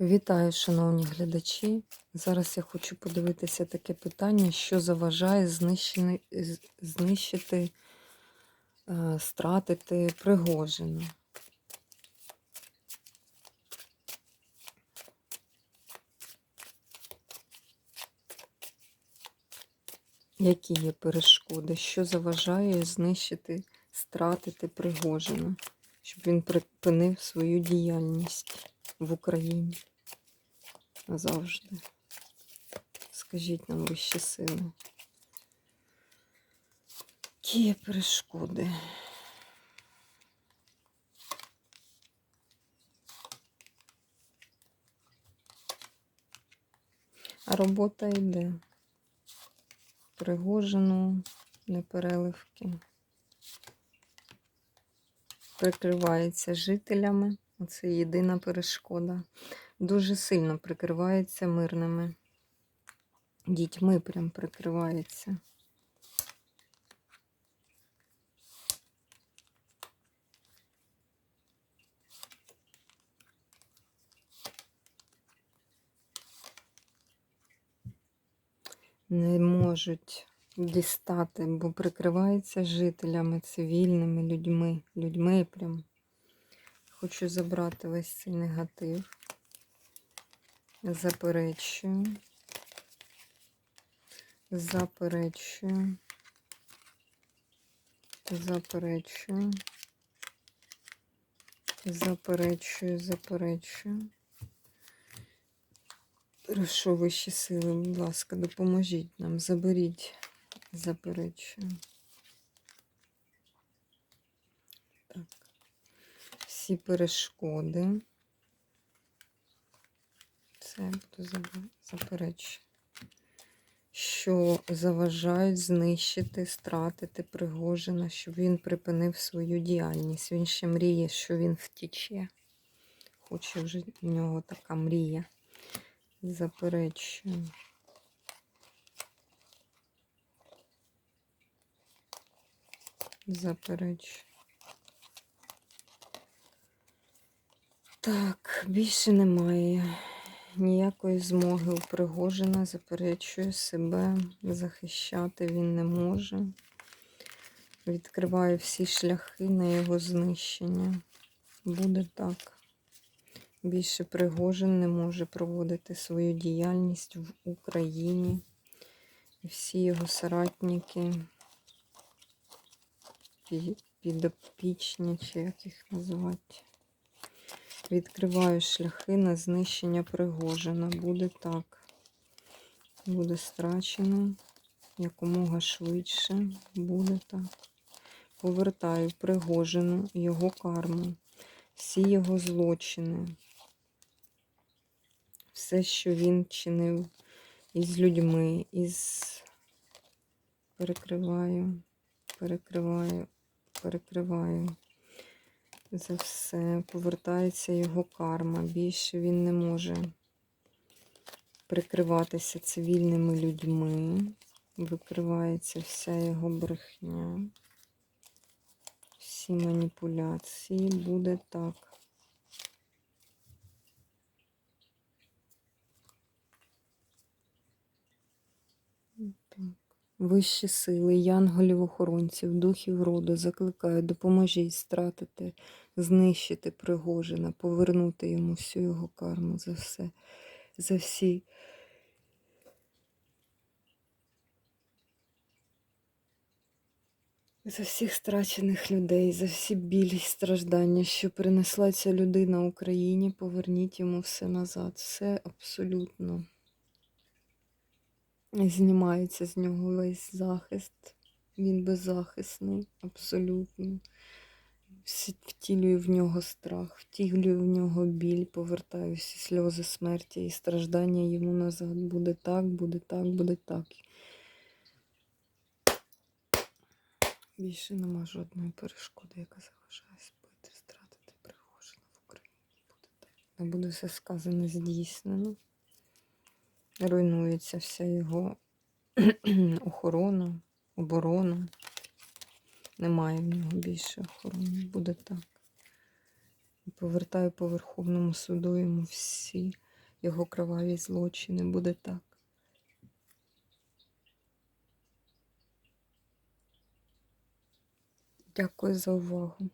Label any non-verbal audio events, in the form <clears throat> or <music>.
Вітаю, шановні глядачі. Зараз я хочу подивитися таке питання, що заважає знищити, е, стратити Пригожина. Які є перешкоди? Що заважає знищити, стратити Пригожина, щоб він припинив свою діяльність в Україні назавжди? Скажіть нам вищі сили. Які перешкоди? А робота йде. Пригожину, непереливки. Прикривається жителями. Оце єдина перешкода. Дуже сильно прикривається мирними. Дітьми прям прикривається. Не можуть дістати, бо прикривається жителями, цивільними людьми. Людьми прям. Хочу забрати весь цей негатив. Заперечую. Заперечую. Заперечую. Заперечую, заперечую. Прошу вищі сили, будь ласка, допоможіть нам, заберіть, заперечую. Всі перешкоди. Це я буду заперечувати. Що заважають знищити, стратити Пригожина, щоб він припинив свою діяльність. Він ще мріє, що він втіче. Хоче вже в нього така мрія. Заперечую. Заперечую. Так, більше немає ніякої змоги у Пригожина, заперечує себе, захищати він не може. Відкриваю всі шляхи на його знищення. Буде так. Більше Пригожин не може проводити свою діяльність в Україні. Всі його соратники, підопічні, чи як їх називати. Відкриваю шляхи на знищення Пригожина. Буде так. Буде страчено якомога швидше. Буде так. Повертаю Пригожину його карму, всі його злочини, все, що він чинив із людьми, із перекриваю, перекриваю, перекриваю. За все повертається його карма. Більше він не може прикриватися цивільними людьми. Викривається вся його брехня. Всі маніпуляції. Буде так. Так. Вищі сили, янголів-охоронців, духів роду закликаю, допоможіть стратити, знищити Пригожина, повернути йому всю його карму за все, за всі. За всіх страчених людей, за всі білі страждання, що принесла ця людина Україні, поверніть йому все назад. Все абсолютно. Знімається з нього весь захист. Він беззахисний, абсолютно. Втілюю в нього страх, втілюю в нього біль, повертаю всі сльози смерті і страждання йому назад. Буде так, буде так, буде так. Більше нема жодної перешкоди, яка заважає збити, стратити Пригожина в Україні. Буде так. Не буде все сказане здійснено. Руйнується вся його <clears throat> охорона, оборона. Немає в нього більше охорони. Буде так. Повертаю по Верховному суду йому всі його кроваві злочини. Буде так. Дякую за увагу.